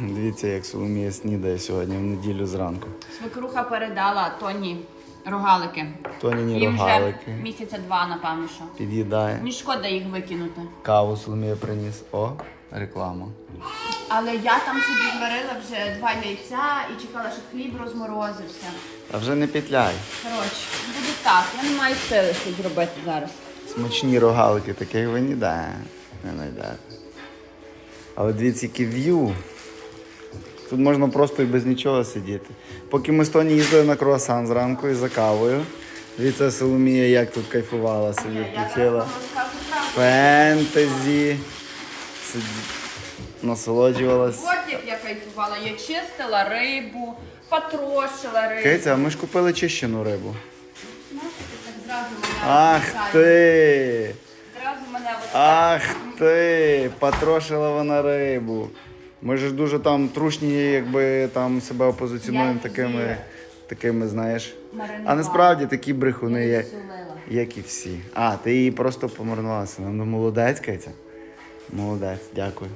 Дивіться, як Соломія снідає сьогодні в неділю зранку. Свекруха передала Тоні рогалики. Тоніні Їм вже рогалики. місяця два, напевно, що. Під'їдає. Мені шкода їх викинути. Каву Соломія приніс. О, реклама. Але я там собі зварила вже два яйця і чекала, щоб хліб розморозився. А вже не петляй. Коротше, буде так. Я не маю сили щось зробити зараз. Смачні рогалики, таких ви ніде не знайдете. Але дивіться, які в'ю. Тут можна просто і без нічого сидіти. Поки ми з Тоні їздили на круасан зранку і за кавою. Дивіться, Соломія, як тут кайфувала собі, включила. Фентезі. Насолоджувалась. От як я кайфувала. Я чистила рибу, потрошила рибу. Киця, а ми ж купили чищену рибу. Ах ти! Ах ти! Потрошила вона рибу. Ми ж дуже там трушні, якби там себе опозиціонуємо Я такими, такими, знаєш. маринувала. А насправді такі брехуни є, як і всі. А, ти її просто помарнувалася. Ну молодець, Катя. Молодець, дякую.